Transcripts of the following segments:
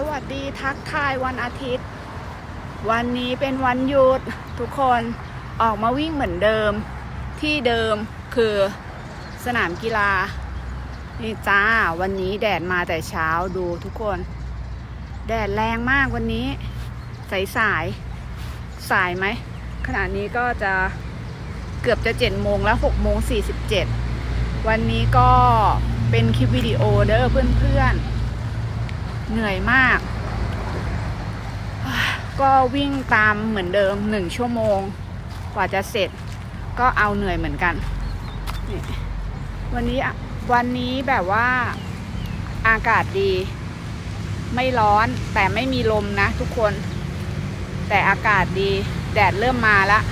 สวัสดีทักทายวันอาทิตย์ วันนี้เป็นวันหยุดทุกคนออกมาวิ่งเหมือนเดิม ที่เดิมคือสนามกีฬา นี่จ้า วันนี้แดดมาแต่เช้าดูทุกคน แดดแรงมากวันนี้ สายสายสายไหมขณะนี้ก็จะเกือบจะเจ็ดโมงแล้วหกโมงสี่สิบเจ็ดวันนี้ก็เป็นคลิปวิดีโอเด้อเพื่อนๆ เหนื่อยมาก ก็วิ่งตามเหมือนเดิมหนึ่งชั่วโมง กว่าจะเสร็จ ก็เอาเหนื่อยเหมือนกัน วันนี้วันนี้แบบว่าอากาศดี ไม่ร้อนแต่ไม่มีลมนะทุกคน แต่อากาศดี แดดเริ่มมาล้ว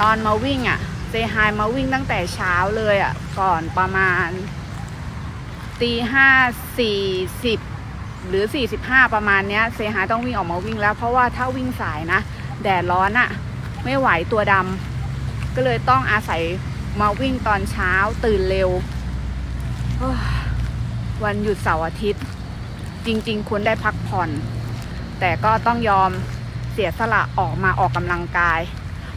ตอนมาวิ่งอะ่ะเซฮายมาวิ่งตั้งแต่เช้าเลยอะ่ะ ก่อนประมาณตีห้าสี่สิบ หรือ 45 ประมาณเนี้ยเซฮาต้องวิ่งออกมาวิ่งแล้ว เพราะว่าถ้าวิ่งสายนะ แดดร้อนอะ่ะไม่ไหวตัวดำก็เลยต้องอาศัยมาวิ่งตอนเช้าตื่นเร็ว วันหยุดเสาร์อาทิตย์ จริง ๆ ควรได้พักผ่อน แต่ก็ต้องยอมเสียสละออกมาออกกำลังกาย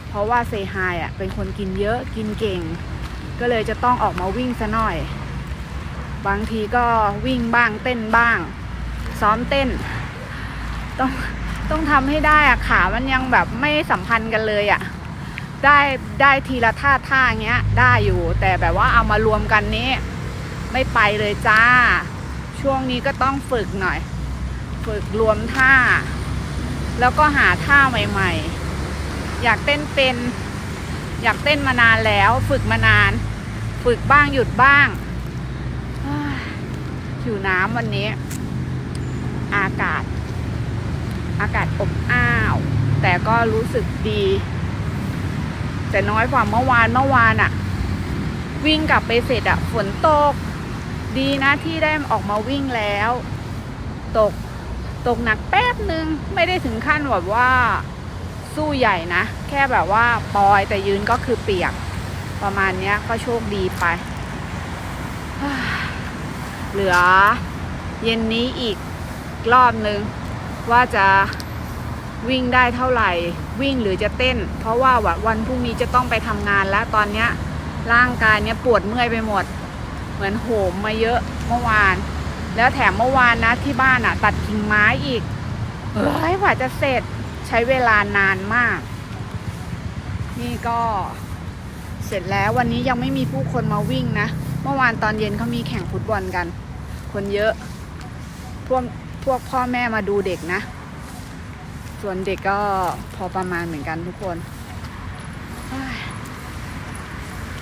เพราะว่าเซฮายอะเป็นคนกินเยอะกินเก่ง ก็เลยจะต้องออกมาวิ่งซะหน่อย บางทีก็วิ่งบ้างเต้นบ้าง ซ้อมเต้น ต้องต้องทำให้ได้อะขามันยังแบบไม่สัมพันธ์กันเลยอะได้ได้ทีละท่าท่าเงี้ย ได้อยู่ แต่แบบว่าเอามารวมกันนี้ ไม่ไปเลยจ้า ช่วงนี้ก็ต้องฝึกหน่อย ฝึกรวมท่า แล้วก็หาท่าใหม่ ๆ อยากเต้นเป็น อยากเต้นมานานแล้ว ฝึกมานาน ฝึกบ้างหยุดบ้างเฮ้ยหิวน้ำวันนี้ อากาศ อากาศอบอ้าว แต่ก็รู้สึกดี แต่น้อยกว่าเมื่อวานเมื่อวานอะวิ่งกลับไปเสร็จอะฝนตก ดีนะที่ได้ออกมาวิ่งแล้ว ตกตกหนักแป๊บนึง ไม่ได้ถึงขั้นแบบว่าสู้ใหญ่นะ แค่แบบว่าปอยแต่ยืนก็คือเปียก ประมาณเนี้ยก็โชคดีไป เหลือเย็นนี้อีก รอบนึง ว่าจะวิ่งได้เท่าไหร่ วิ่งหรือจะเต้น เพราะว่าวันพรุ่งนี้จะต้องไปทำงานแล้วตอนเนี้ยร่างกายเนี้ยปวดเมื่อยไปหมด เหมือนโหมมาเยอะเมื่อวาน แล้วแถมเมื่อวานนะที่บ้านอะ่ะ ตัดกิ่งไม้อีกเฮ้ยกว่าจะเสร็จใช้เวลานานมาก นี่ก็เสร็จแล้ววันนี้ยังไม่มีผู้คนมาวิ่งนะ เมื่อวานตอนเย็นเขามีแข่งฟุตบอลกัน คนเยอะพวก พวกพ่อแม่มาดูเด็กนะ ส่วนเด็กก็พอประมาณเหมือนกันทุกคน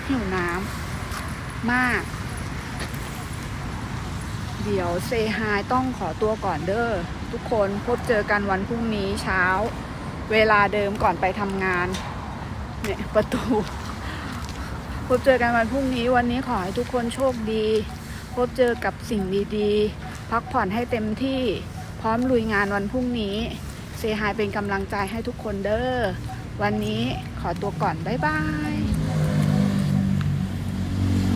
หิวน้ำมาก เดี๋ยวเซฮายต้องขอตัวก่อนเด้อทุกคนพบเจอกันวันพรุ่งนี้เช้า เวลาเดิมก่อนไปทำงานเนี่ยประตู พบเจอกันวันพรุ่งนี้วันนี้ขอให้ทุกคนโชคดี พบเจอกับสิ่งดี ๆ พักผ่อนให้เต็มที่พร้อมลุยงานวันพรุ่งนี้ เซฮายเป็นกำลังใจให้ทุกคนเด้อ วันนี้ขอตัวก่อน บ๊ายบาย